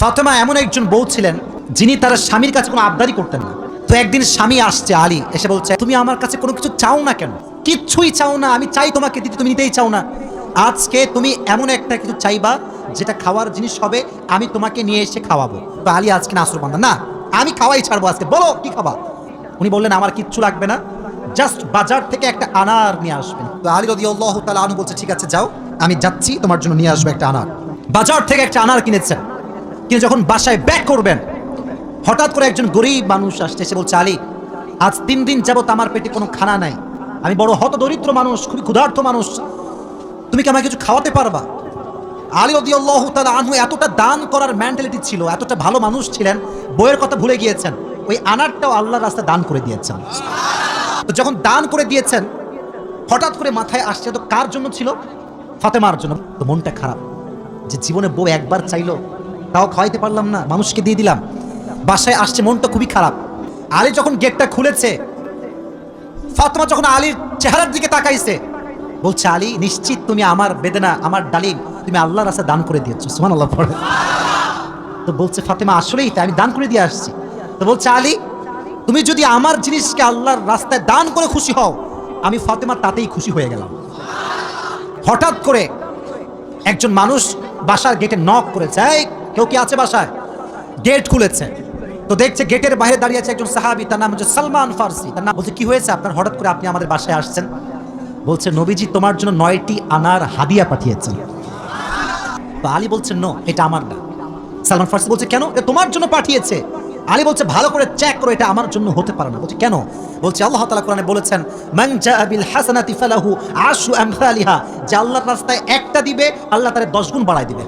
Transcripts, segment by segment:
ফাতেমা এমন একজন বউ ছিলেন যিনি তার স্বামীর কাছে কোনো আবদারি করতেন না। তো একদিন স্বামী আসছে আলী, এসে বলছে, তুমি আমার কাছে কোনো কিছু চাও না কেন? কিচ্ছুই চাও না, আমি চাই তোমাকে দিতে, তুমি নিতেই চাও না। আজকে তুমি এমন একটা কিছু চাইবা, যেটা খাওয়ার জিনিস হবে, আমি তোমাকে নিয়ে এসে খাওয়াবো। তো আলী আজকে নাসর বান্ধা না, আমি খাওয়াই ছাড়বো আজকে, বলো, কি খাবা? উনি বললেন, আমার কিচ্ছু লাগবে না জাস্ট বাজার থেকে একটা আনার নিয়ে আসবেন। তো আলী রদি আল্লাহ তালা আনু বলছে, ঠিক আছে, যাও, আমি যাচ্ছি, তোমার জন্য নিয়ে আসব একটা আনার। বাজার থেকে একটা আনার কিনেছেন? কিন্তু যখন বাসায় ব্যাক করবেন, হঠাৎ করে একজন গরিব মানুষ আসছে, সে বলছে, আলী, আজ তিন দিন যাবত আমার পেটে কোনো খানা নাই। আমি বড় হত দরিদ্র মানুষ, খুবই ক্ষুধার্ত মানুষ। তুমি কি আমাকে কিছু খাওয়াতে পারবা? আলী রদিয়াল্লাহ তাআলা আনহু এতটা দান করার মেন্টালিটি ছিল, এতটা ভালো মানুষ ছিলেন, বইয়ের কথা ভুলে গিয়েছেন, ওই আনারটাও আল্লাহর রাস্তায় দান করে দিয়েছেন। তো যখন দান করে দিয়েছেন, হঠাৎ করে মাথায় আসছে, তো কার জন্য ছিল? ফাতেমার জন্য। তো মনটা খারাপ, যে জীবনে বউ একবার চাইলো তাও খাওয়াইতে পারলাম না, মানুষকে দিয়ে দিলাম। বাসায় আসছে, মনটা খুবই খারাপ। আলী যখন গেটটা খুলেছে, ফাতেমা যখন আলীর চেহারার দিকে তাকাইছে, বলছে, আলী, নিশ্চিত তুমি আমার বেদনা, আমার ডালিম, তুমি আল্লাহর রাস্তায় দান করে দিয়েছ। সুমান আল্লাহ পড়ে। তো বলছে, ফাতেমা, আসলেই তাই, আমি দান করে দিয়ে আসছি। তো বলছে, আলী, তুমি যদি আমার জিনিসকে আল্লাহর রাস্তায় দান করে খুশি হও, আমি ফাতেমা তাতেই খুশি হয়ে গেলাম। হঠাৎ করে একজন মানুষ বাসার গেটে নক করেছে কেউ কি আছে বাসায়? গেট খুলেছে। তো দেখছে গেটের বাইরে দাঁড়িয়ে আছে একজন সাহাবি, তার নাম হচ্ছে সালমান ফার্সি। তার নাম বলছে, কি হয়েছে আপনার? হঠাৎ করে আপনি আমাদের বাসায় আসছেন? বলছে, নবীজি তোমার জন্য নয়টি আনার হাদিয়া পাঠিয়েছেন। তো আলী বলছেন নো, এটা আমার না। সালমান ফার্সি বলছে, কেন? এটা তোমার জন্য পাঠিয়েছে। আলী বলছে, ভালো করে চেক করো, এটা আমার জন্য হতে পারে না। বলছে, কেন? বলছে, আল্লাহ তালা কোরআনে বলেছেন, মান বিল হাসানাতি ফালাহু আশু আমসালিহা। যে আল্লাহর রাস্তায় একটা দিবে, আল্লাহ তারে 10 গুণ বাড়ায় দিবে।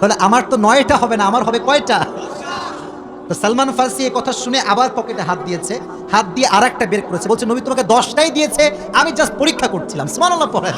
তাহলে আমার তো নয়টা হবে না, আমার হবে কয়টা? তো সালমান ফার্সি এই কথা শুনে আবার পকেটে হাত দিয়েছে, হাত দিয়ে আর একটা বের করেছে, বলছে, নবী তোমাকে দশটাই দিয়েছে, আমি জাস্ট পরীক্ষা করছিলাম। সুবহানাল্লাহ পড়ে